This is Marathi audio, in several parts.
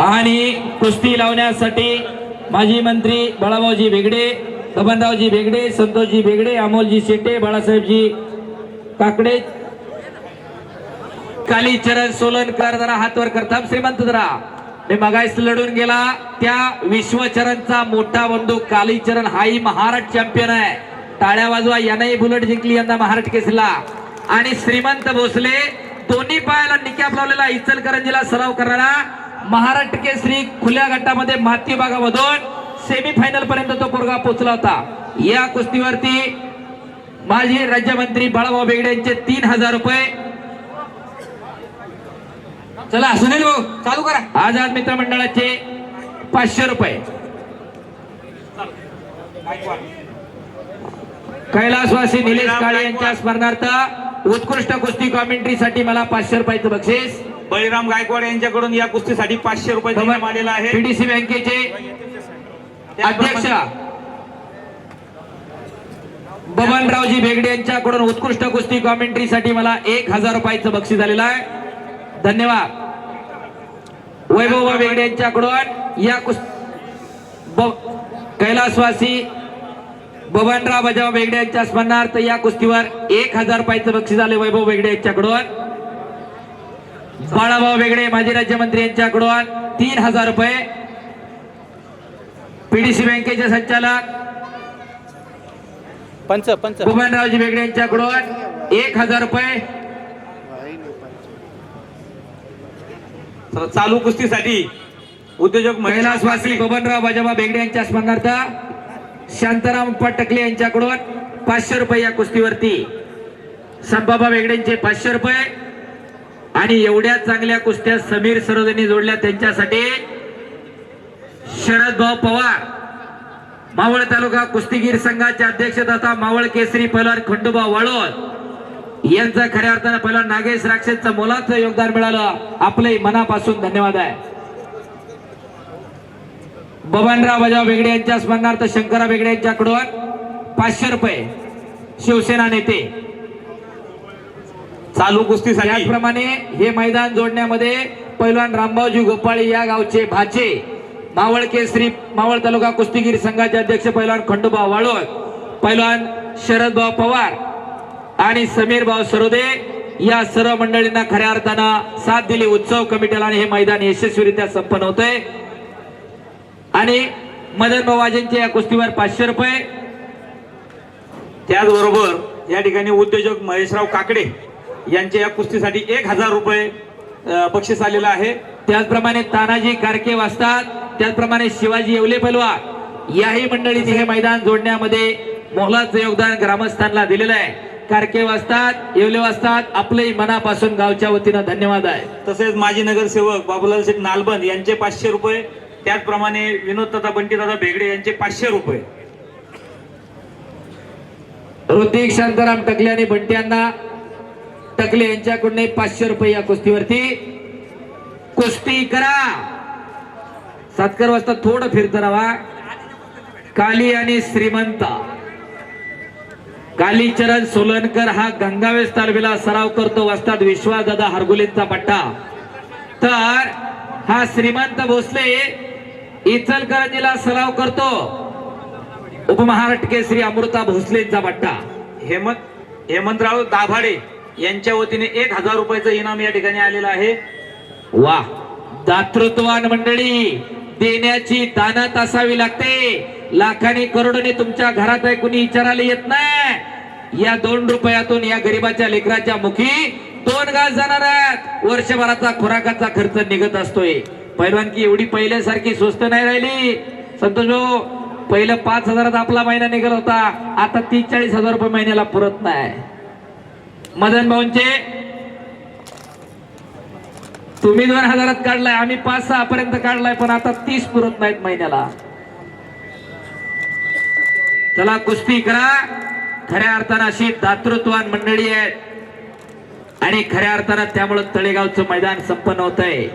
आणि कुस्ती लावण्यासाठी माजी मंत्री बाळाभाऊजी बेगडे बबनरावजी बेगडे संतोषजी बेगडे अमोलजी शेटे बाळासाहेबजी काकडे कालीचरण सोलनकर जरा हातवर करताम. श्रीमंत जरा. हे मगायस लढून गेला. त्या विश्वचरणचा मोठा बंधू कालीचरण हाही महाराष्ट्र चॅम्पियन आहे. टाळ्या वाजवा यानंही बुलेट जिंकली यंदा महाराष्ट्र केसरीला आणि श्रीमंत भोसले दोन्ही पायाला निकॅप लावलेला इचलकरंजीला सराव करणारा महाराष्ट्र केसरी खुल्या गटामध्ये माती भागामधून सेमी फायनल पर्यंत तो पोरगा पोहोचला होता. या कुस्तीवरती माजी राज्यमंत्री बाळाभाऊ बेगडे यांचे तीन हजार रुपये. चला सुनील भाऊ चालू करा. आझाद मित्र मंडळाचे पाचशे रुपये. कैलासवासी निलेश काळे यांच्या स्मरणार्थ उत्कृष्ट कुस्ती कॉमेंट्रीसाठी मला पाचशे रुपयाचं बक्षीस. बळीराम गायकवाड यांच्याकडून या कुस्तीसाठी पाचशे रुपये देण्यात आलेला आहे. पीडीसी बँकेचे अध्यक्ष बबनरावजी बेगडे यांच्याकडून उत्कृष्ट कुस्ती कॉमेंट्रीसाठी मला एक हजार रुपयाचं बक्षीस आलेलं आहे. धन्यवाद. वैभव बेगडे यांच्याकडून या कुस ब- कैलासवासी बबनराव बजाव बेगडे यांच्या स्मरणार्थ या कुस्तीवर एक हजार रुपयाचं बक्षीस आले वैभव बेगडे यांच्याकडून. बाळाभाऊ बेगडे माजी राज्यमंत्री यांच्याकडून तीन हजार रुपये. पीडीसी बँकेचे संचालक. पंच पंच. बबनरावजी बेगडे यांच्याकडून एक हजार रुपये. तर चालू कुस्तीसाठी उद्योजक महेश कैलासवासी बबनराव बजाबा बेगडे यांच्या स्मरणार्थ शांताराम टकले यांच्याकडून पाचशे रुपये या कुस्तीवरती. संबाबा बेगडेंचे पाचशे रुपये. आणि एवढ्या चांगल्या कुस्त्या समीर सरोदेनी जोडल्या. त्यांच्यासाठी शरद भाऊ पवार मावळ तालुका कुस्तीगीर संघाचे अध्यक्ष तथा मावळ केसरी पैलवान खंडोबा वाळोद यांचा खऱ्या अर्थानं पहिला नागेश राक्षसचं मोलाचं योगदान मिळालं. आपले मनापासून धन्यवाद आहे. बबनराव बजाव बेगडे यांच्या स्मरणार्थ शंकरा बेगडे यांच्याकडून पाचशे रुपये शिवसेना नेते चालू कुस्तीसाठी त्याचप्रमाणे हे मैदान जोडण्यामध्ये पैलवान रामभाऊजी गोपाळी या गावचे भाचे मावळ केसरी मावळ तालुका कुस्तीगीर संघाचे अध्यक्ष पैलवान खंडोबा वाळोळ पैलवान शरदभाऊ पवार आणि समीर भाऊ सरोदे या सर्व मंडळींना खऱ्या अर्थानं साथ दिली. उत्सव कमिटीला आणि हे मैदान यशस्वीरित्या संपन्न होतंय. आणि मदन भाऊजींचे या कुस्तीवर पाचशे रुपये. त्याचबरोबर या ठिकाणी उद्योजक महेशराव काकडे यांच्या या कुस्तीसाठी एक हजार रुपये बक्षीस आलेलं आहे. त्याचप्रमाणे तानाजी कारके वाचतात त्याचप्रमाणे शिवाजी येवले पलवार याही मंडळीने हे मैदान जोडण्यामध्ये मोलाचं योगदान ग्रामस्थांना दिलेलं आहे. कारके वाचतात येवले वाचतात आपलंही मनापासून गावच्या वतीनं धन्यवाद आहे. तसेच माजी नगरसेवक बाबूलाल शेठ नालबंद यांचे पाचशे रुपये त्याचप्रमाणे विनोद दादा बंटी दादा बेगडे यांचे पाचशे रुपये. ऋतिक शांताराम टकले आणि बंट्यांना टकले यांच्याकडून पाचशे रुपये या कुस्तीवरती. कुस्ती करा. सातकर वाजता थोडं फिरत राहा. काली आणि श्रीमंत. कालीचरण सोलनकर हा गंगावेस तालुक्याला सराव करतो वाजतात विश्वास दादा हरगुलेंचा पट्टा. तर हा श्रीमंत भोसले इचलकरंजीला सराव करतो. उपमहाराष्ट्र केसरी अमृता भोसलेंचा पट्टा. हेमंत हेमंतराव दाभाडे. यांच्या वतीने एक हजार रुपयाचं इनाम या ठिकाणी आलेलं आहे. वा दातृत्वान मंडळी देण्याची दानात असावी लागते. लाखाने करोडने तुमच्या घरात आहे कुणी विचारायला येत नाही. या दोन रुपयातून या गरीबाच्या लेकराच्या मुखी दोन घास जाणार आहेत. वर्षभराचा खुराकाचा खर्च निघत असतोय. पैलवानकी एवढी पहिल्यासारखी स्वस्त नाही राहिली. संतोष भाऊ पहिलं पाच हजारात आपला महिना निघाला होता. आता तीस चाळीस हजार रुपये महिन्याला पुरत नाही. मदन भाऊंचे तुम्ही दोन हजारात काढलाय आम्ही पाच सहा पर्यंत काढलाय पण आता तीस पुरत नाहीत महिन्याला. चला कुस्ती करा. खऱ्या अर्थानं अशी दातृत्वान मंडळी आहेत. आणि खऱ्या अर्थानं त्यामुळं तळेगावचं मैदान संपन्न होत आहे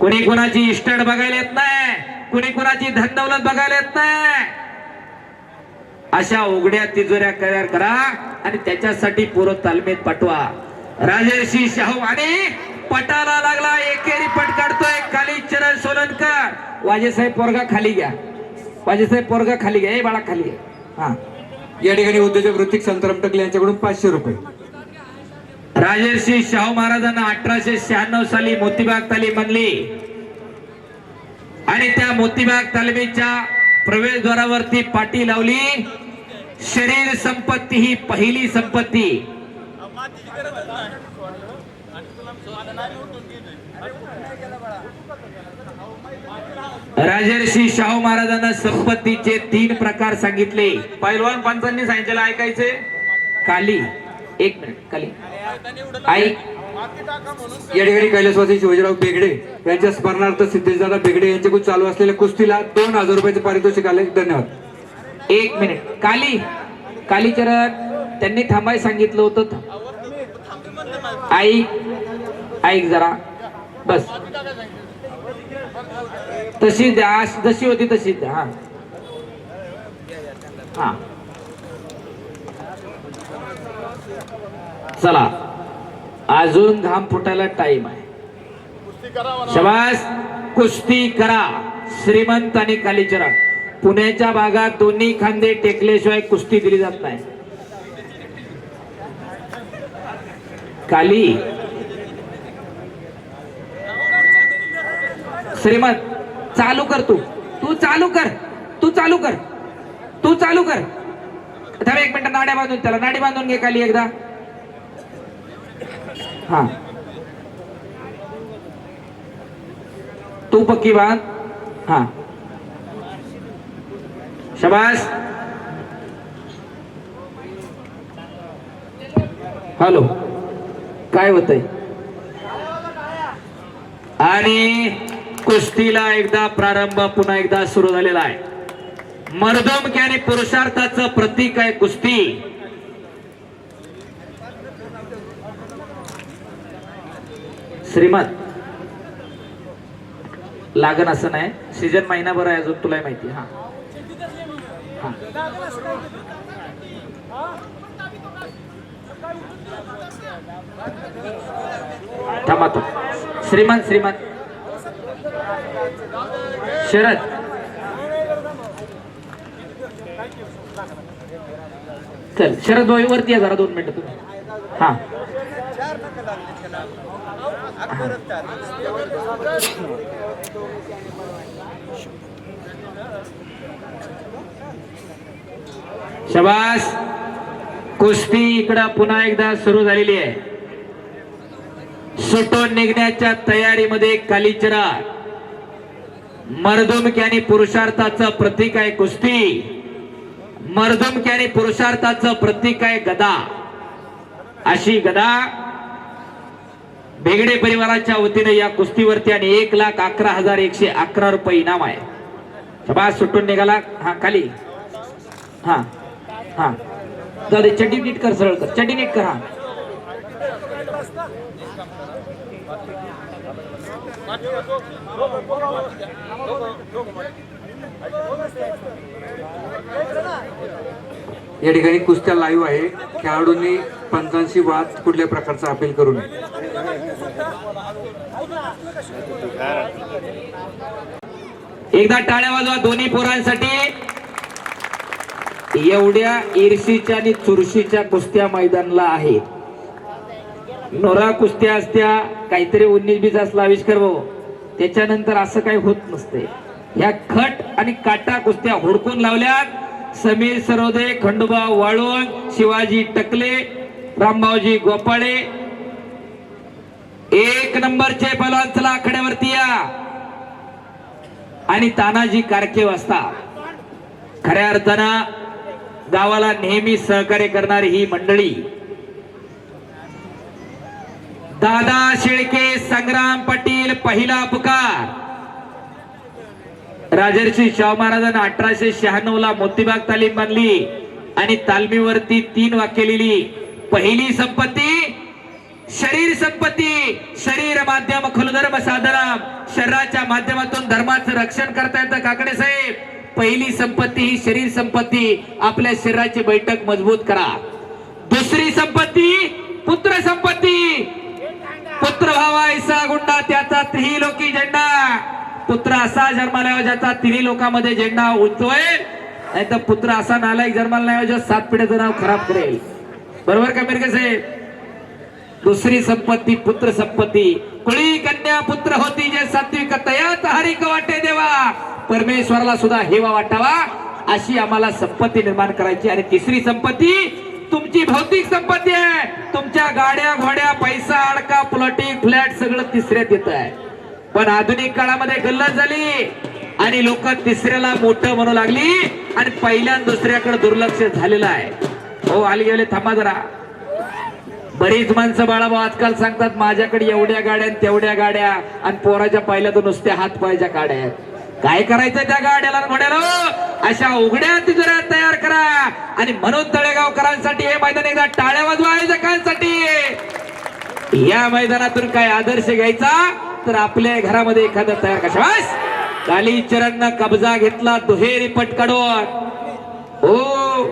कोणी कोणाची इस्टेट बघायला येत नाही कुणी कुणाची धनदौलत बघायला येत नाही. अशा उघड्या तिजोऱ्या तयार करा आणि त्याच्यासाठी पूर्व तालमीत पाठवा राजर्षी शाहू आणि पटाला लागला. एकेरी पट काढतोय. वाजेसाहेब पोरगा खाली घ्या. वाजेसाहेब पोरगा खाली घ्या. ए बाळा खाली घ्या. हा. या ठिकाणी उद्योजक ऋतिक संतराम टकले यांच्याकडून पाचशे रुपये. राजर्षी शाहू महाराजांना अठराशे शहाण्णव साली मोतीबाग तालीम बनली आणि त्या मोतीबाग तालमीच्या प्रवेशद्वारावरती पाटी लावली. शरीर संपत्ती ही पहिली संपत्ती. राजर्षी शाहू महाराजांना संपत्तीचे तीन प्रकार सांगितले. पैलवान पंचांनी सांगितलेलं ऐकायचे. काली एक मिनिट काली. आई या ठिकाणी कैलासवासी शिवाजीराव बेगडे यांच्या स्मरणार्थ सिद्धेशदादा बेगडे यांच्याकडून चालू असलेल्या कुस्तीला दोन हजार रुपयाचे पारितोषिक आले धन्यवाद. एक मिनिट. काली. कालीचरण त्यांनी थांबाय सांगितलं होतं. ऐक ऐक जरा. बस. तशी द्या. जशी होती तशी द्या. हा. हा. चला. अजून घाम फुटायला टाइम आहे. शबास. कुस्ती करा. श्रीमंत आणि कालीचरण पुण्याच्या भागात दोन्ही खांदे टेकल्याशिवाय कुस्ती दिली जात नाही. काली. श्रीमंत चालू कर तू. तू चालू कर. तू चालू कर. तू चालू कर. थांब एक मिनिट नाड्या बांधून त्याला. नाडी बांधून घे काली एकदा. हा. तू पक्की बांध. हा. शबास. हॅलो. काय होतंय? आणि कुस्तीला एकदा प्रारंभ पुन्हा एकदा सुरू झालेला आहे. मर्दमकी आणि पुरुषार्थाचं प्रतीक आहे कुस्ती. श्रीमंत. लागण असं नाही. सीजन महिनाभर आहे अजून तुला माहिती हा हा. थांबा श्रीमंत श्रीमंत. शरद. चल शरद भाई वरती या जरा दोन मिनिटं तुम्ही. हा. शबास. कुस्ती इकडं पुन्हा एकदा सुरू झालेली आहे. सुटून निघण्याच्या तयारीमध्ये कालीचरा. मर्दुमकी आणि पुरुषार्थाचं प्रतीक आहे कुस्ती. मर्दुमकी आणि पुरुषार्थाचं प्रतीक आहे गदा. अशी गदा भेगडे परिवाराच्या वतीने या कुस्तीवरती आणि एक लाख अकरा हजार एकशे अकरा रुपये इनाम आहे. शबास सुटून निघाला. हा खाली. हा. हा. जाऊ दे चड्डी नीट कर सरळ कर. चड्डी नीट कर हा. या ठिकाणी कुस्त्या लाईव्ह आहे. खेळाडूंनी पंचांशी वाद कुठल्या प्रकारचा अपील करू नये. एकदा टाळ्या वाजवा दोन्ही पोरांसाठी. एवढ्या ईर्षीच्या आणि चुरशीच्या कुस्त्या मैदानला आहेत नोरा कुस्त्या असत्या काहीतरी उन्नीस बीस असला आविष्कार भाऊ. त्याच्यानंतर असं काही होत नसते. ह्या खट आणि काटा कुस्त्या हुडकून लावल्यात. समीर सरोदे खंडोबा वाळून शिवाजी टकले रामभाऊजी गोपाळे. एक नंबरचे पलवान चला आखाड्यावरती या. आणि तानाजी कारके वाजता खऱ्या अर्थानं गावाला नेहमी सहकार्य करणारी ही मंडळी. दादा शेळके संग्राम पाटील पहिला पुकार. राजर्षी शाहू महाराजांना अठराशे शहाण्णव ला मोतीबाग तालीम बांधली आणि तालमीवरती तीन वाक्य लिहिली. पहिली संपत्ती शरीर संपत्ती शरीर माध्यम खुलधर्म साधनम शरीराच्या माध्यमातून धर्माचं रक्षण करता येतं काकडे साहेब. पहिली संपत्ती ही शरीर संपत्ती. आपल्या शरीराची बैठक मजबूत करा. दुसरी संपत्ती पुत्र संपत्ती. पुत्र भावा ऐसा गुंडा त्याचा त्रिलोकी झेंडा. पुत्र असा जन्माला ज्याचा तिन्ही लोकांमध्ये झेंडा उंचवेल नाही तर पुत्र असा नालायक जन्माला नाही जो सात पिढ्याचं नाव खराब करेल. बरोबर का मिरगे साहेब? दुसरी संपत्ती पुत्र संपत्ती. कुळी कन्या पुत्र होती जे सात्विक तयात हरिक वाटे देवा. परमेश्वराला सुद्धा हेवा वाटावा. अशी आम्हाला संपत्ती निर्माण करायची आणि तिसरी संपत्ती तुमची भौतिक संपत्ती आहे. तुमच्या गाड्या घोड्या पैसा अडका प्लॉटिंग फ्लॅट सगळं तिसऱ्यात येत आहे. पण आधुनिक काळामध्ये गल्लत झाली आणि लोक तिसऱ्याला मोठं म्हणू लागली आणि पहिल्या दुसऱ्याकडे दुर्लक्ष झालेलं आहे. हो आली गेले थांबा जरा. बरीच माणसं बाळाभाऊ आजकाल सांगतात माझ्याकडे एवढ्या गाड्या आणि तेवढ्या गाड्या आणि पोराच्या पाहिल्या तर नुसत्या हात पायच्या गाड्या आहेत. काय करायचं त्या गाड्याला आणि अशा उघड्या तिजोऱ्या तयार करा आणि म्हणून तळेगावकरांसाठी हे मैदान एकदा टाळ्या वाजवा आयोजकांसाठी. या मैदानातून काय आदर्श घ्यायचा? तर आपल्या घरामध्ये एखादं तयार कशास काली चरण कब्जा घेतला दुहेरी पट काढून हो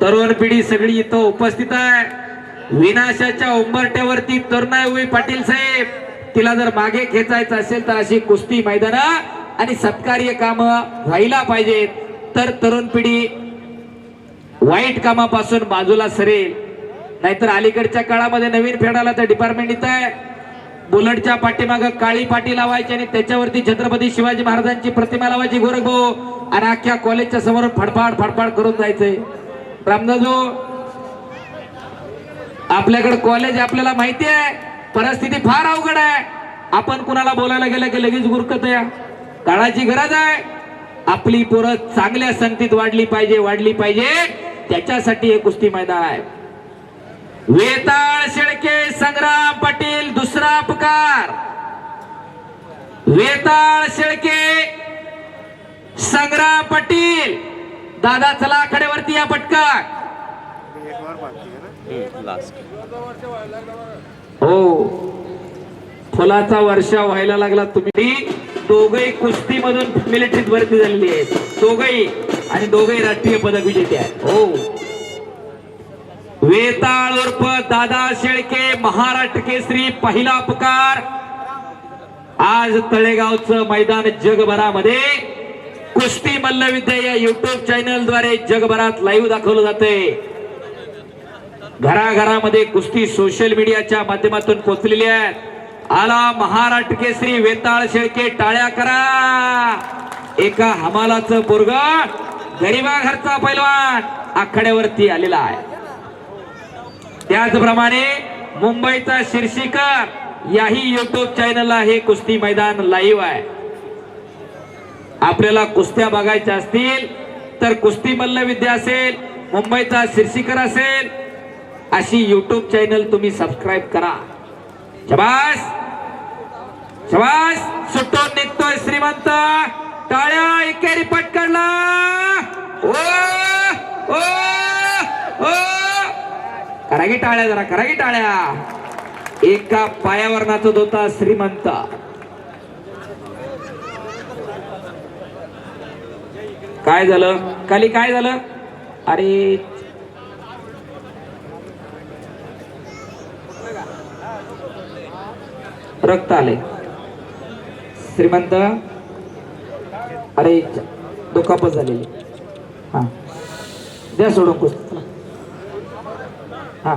तरुण पिढी सगळी इथं उपस्थित आहे. विनाशाच्या उंबरट्यावरती तरुणाई उभी पाटील साहेब तिला जर मागे खेचायचं असेल तर अशी कुस्ती मैदान आणि सत्कार्य काम व्हायला पाहिजेत. तर तरुण पिढी वाईट कामापासून बाजूला सरेल. नाहीतर अलीकडच्या काळामध्ये नवीन फेडाला तर डिपार्टमेंट इथं आहे. बुलेटच्या पाठीमागं काळी पाटी लावायची आणि त्याच्यावरती छत्रपती शिवाजी महाराजांची प्रतिमा लावायची गोरखभाऊ. आणि अख्ख्या कॉलेजच्या समोर फडफाड फडफाड करून जायचंय. रामदासू आपल्याकडे कॉलेज आपल्याला माहिती आहे. परिस्थिती फार अवघड आहे. आपण कुणाला बोलायला गेलं की लगेच गुरकत या. काळाची गरज आहे. आपली पोरं चांगल्या संगतीत वाढली पाहिजे वाढली पाहिजे. त्याच्यासाठी हे कुस्ती मैदान आहे. वेताळ शेळके संग्राम पाटील दुसरा अपकार. वेताळ शेळके संग्राम पाटील. दादा चला आखाड्यावरती या पटकन. हो. फुलाचा वर्षा व्हायला लागला तुम्ही. दोघही कुस्ती मधून मिलिटरीत भरती झालेली आहे दोघही. आणि दोघही राष्ट्रीय पदक विजेते आहेत. हो. वेताळ उर्फ दादा शेळके महाराष्ट्र केसरी पहिला अपकार. आज तळेगावचं मैदान जगभरामध्ये. कुस्ती मल्लविद्या या युट्यूब चॅनलद्वारे जगभरात लाईव्ह दाखवलं जाते घराघरामध्ये कुस्ती सोशल मीडियाच्या माध्यमातून पोचलेली आहे. आला महाराष्ट्र केसरी वेताळ शेळके टाळ्या करा. एका हमालाचं पोरग गरिबा घरचा पैलवान आखाड्यावरती आलेला आहे. त्याचप्रमाणे मुंबईचा शिर्षीकर याही युट्यूब चॅनलला हे कुस्ती मैदान लाईव्ह आहे. आपल्याला कुस्त्या बघायच्या असतील तर कुस्ती मल्लविद्या असेल मुंबईचा शिर्षीकर असेल अशी युट्यूब चॅनल तुम्ही सबस्क्राईब करा. शबास! शबास! सुटून निघतोय श्रीमंत. टाळ्या एकेरी पटकडला ओ! ओ! ओ! करा की टाळ्या जरा करा की टाळ्या. एका पायावर नाचत होता श्रीमंत. काय झालं? काली काय झालं? अरे रक्त आले. श्रीमंत अरे दुखापत झालेली. हा. द्या सोडून कुस्ती हा.